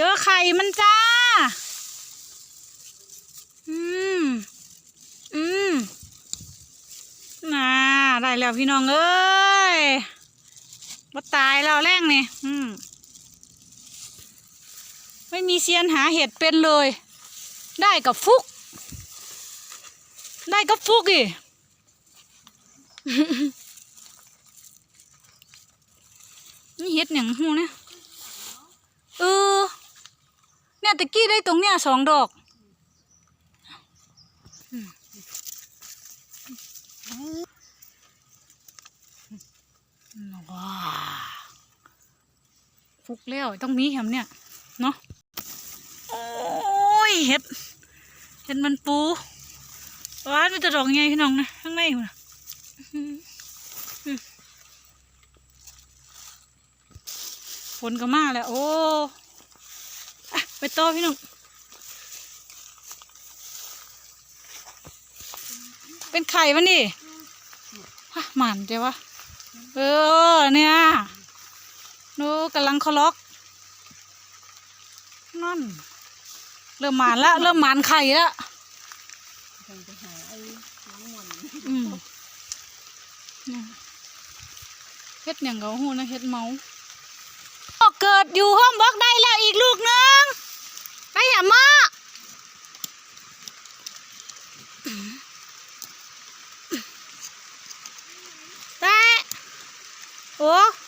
เจอไข่มันจ้า อืม อืมน่าได้แล้วพี่น้องเอ้ยว่าตายแล้วแรงนี่ อืม ไม่มีเซียนหาเห็ดเป็นเลย ได้กับฟุก ได้กับฟุกอีนี่เห็ดอย่างหูเนี่ยเออ เนี่ย ตะกี้ได้ตรงเนี้ยสองดอกว้าฟุกแล้วต้องมีแฮมเนี่ย เนาะโอ้ยเห็ด เห็ดมันปูว้านมันจะดอกไงพี่น้องนะข้างในมันน่ะอื้อหืออืมฝนก็มาแล้ว โอ้ ไปต่อพี่น้อง เป็นไข่มันดิฮะหมันเจ้าวะ เออ เนี่ยโน้กำลังเคาะล็อก นั่น เริ่มหมานละ เริ่มหมานไข่ละคงไปหาไอ้น้ำมันอืมเนี่ยเฮ็ดอย่างเกาหูนะเฮ็ดเมาออกเกิดอยู่ห้องบล็อกได้แล้วอีกลูกหนึงไปอย่ามา แต่โอ้